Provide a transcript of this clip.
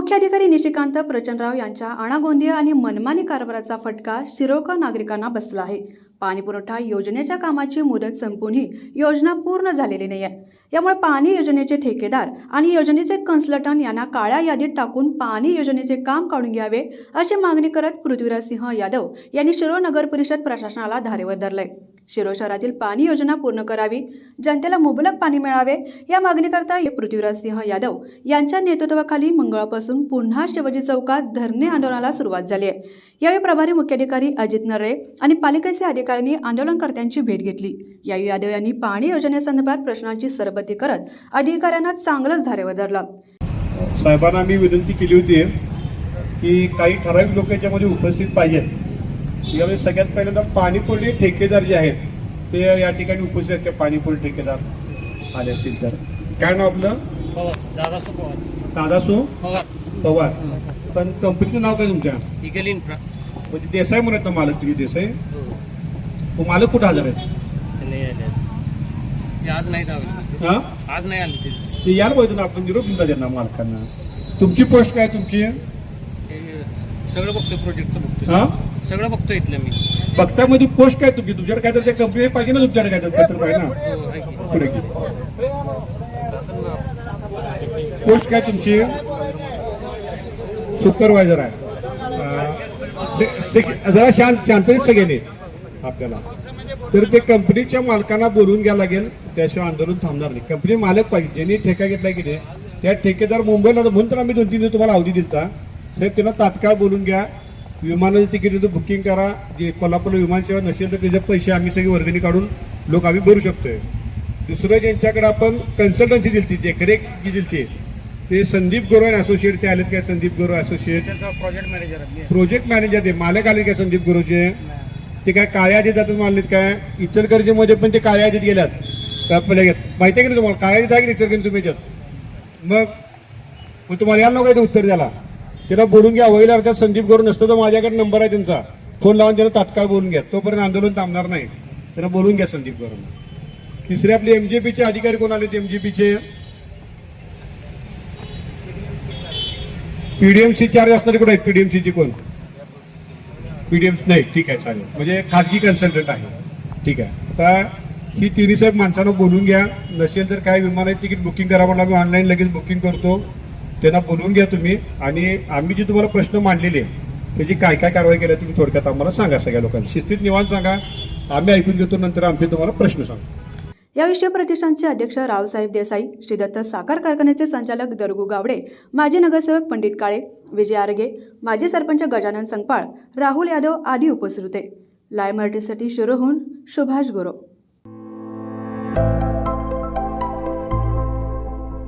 मुख्याधिकारी निशिकांत प्रचंडराव यांच्या अणागोंदिया आणि मनमानी कारभाराचा फटका शिरोळकर नागरिकांना बसला आहे. पाणीपुरवठा योजनेच्या कामाची मुदत संपूनही योजना पूर्ण झालेली नाही आहे यामुळे पाणी योजनेचे ठेकेदार आणि योजनेचे कन्सल्टंट यांना काळ्या यादीत टाकून पाणी योजनेचे काम काढून घ्यावे अशी मागणी करत पृथ्वीराज सिंह यादव यांनी शिरो नगर परिषद प्रशासनाला धारेवर धरलंय. शिरो शहरातील पाणी योजना पूर्ण करावी जनतेला मुबलक पाणी मिळावे या मागणीकरता हे पृथ्वीराज सिंह यादव यांच्या नेतृत्वाखाली मंगळापासून पुन्हा शिवाजी चौकात धरणे आंदोलनाला सुरुवात झाली आहे. यावेळी प्रभारी मुख्याधिकारी अजित नरे आणि पालिकेचे अधिकारी अधिकाऱ्यांनी आंदोलनकर्त्यांची भेट घेतली. यावेळी यादव यांनी पाणी योजनेसंदर्भात प्रश्नांची सरबत्ती करत अधिकाऱ्यांना चांगलंच धारेवर धरलं साहेबांना मी विनंती केली होती की काही ठराविक लोक याच्यामध्ये उपस्थित पाहिजेत. यावेळी सगळ्यात पहिल्यांदा पाणीपुरवठे ठेकेदार जे आहेत ते या ठिकाणी उपस्थित आहेत. का पाणीपुरवठे ठेकेदार आले असतील तर काय नाव आपलं? दादासो पवार. दादासो? पवार. पवार. पण कंपनीचं नाव काय तुमच्या? म्हणजे देसाई म्हणत ना मालक तुम्ही देसाई? हो. मालक कुठं हजर आहेत आज नाही हा? आज नाही आले ते. यायला पाहिजे ना आपण निरोप दिला त्यांना मालकांना. तुमची पोस्ट काय तुमची? सगळं बघतोय प्रोजेक्टचं बघतोय. हा? सगळं बघतोय इथलं मी. बघता मध्ये पोस्ट काय तुमची? तुमच्याकडे काय तर ते कंपनी पाहिजे ना तुमच्याकडे काय तर पत्र पाहिजे ना? हो. पोस्ट काय तुमची? सुपरवायझर आहे. जरा शांत शांततेत सगळ्यांनी. आपल्याला. तर ते कंपनीच्या मालकांना बोलून घ्यायला लागेल त्याशिवाय आंदोलन थांबणार नाही. कंपनी मालक पाहिजे ज्यांनी ठेका घेतला की नाही त्या ठेकेदार मुंबईला म्हणून तर आम्ही दोन तीन दिवस तुम्हाला अवधी दिलता. साहेब त्यांना तात्काळ बोलून घ्या. विमानाचं तिकीट बुकिंग करा. जे कोल्हापूर विमानसेवा नसेल तर त्याचे पैसे आम्ही सगळी वर्गणी काढून लोक आम्ही भरू शकतोय. दुसरं ज्यांच्याकडे आपण कन्सल्टन्सी दिलती देखरेख जी दिलती ते संदीप गोरो असोसिएट ते आलेत काय? Sandeep Goro associate project manager project manager ते मालक आले काय? संदीप गुरुचे ते काय काळ्या यादीत जातात मानलेत काय? इचलकरंजीमध्ये पण ते काळ्या यादीत गेल्यात. आपल्या घेत. माहिती आहे की नाही तुम्हाला? काळ्या यादीत आहे की इचलकरंजी तुम्ही याच्यात? मग मग तुम्हाला यायला नको उत्तर द्याला त्याला बोलून घ्या. होईल अर्थात संदीप गुरु नसतो तर माझ्याकडे नंबर आहे त्यांचा. फोन लावून त्याला तात्काळ बोलून घ्या. तोपर्यंत आंदोलन थांबणार नाही. त्याला बोलून घ्या संदीप गुरुंना तिसरे आपले पीचे अधिकारी कोण आले एमजेपीचे पीडीएमसी चार्ज असणारे कुठे आहेत? पीडीएमसीचे कोण? पीडीएम नाही. ठीक आहे चालेल. म्हणजे खाजगी कन्सल्टंट आहे. ठीक आहे. आता ही तिन्ही साहेब माणसानं बोलून घ्या. नसेल तर काय विमानाची तिकीट बुकिंग करा म्हणून आम्ही ऑनलाईन लगेच बुकिंग करतो. त्यांना बोलवून घ्या तुम्ही. आणि आम्ही जे तुम्हाला प्रश्न मांडलेले त्याची काय काय कारवाई केल्या तुम्ही थोडक्यात आम्हाला सांगा सगळ्या लोकांना. शिस्तीत निवांत सांगा. आम्ही ऐकून घेतो नंतर आमचे तुम्हाला प्रश्न सांगू याविषयी प्रतिष्ठानचे अध्यक्ष रावसाहेब देसाई श्री दत्त साखर कारखान्याचे संचालक दरगू गावडे माजी नगरसेवक पंडित काळे विजय आरगे माजी सरपंच गजानन संगपाळ राहुल यादव आदी उपस्थित होते. लाय मराठीसाठी शिरोहून सुभाष गुरव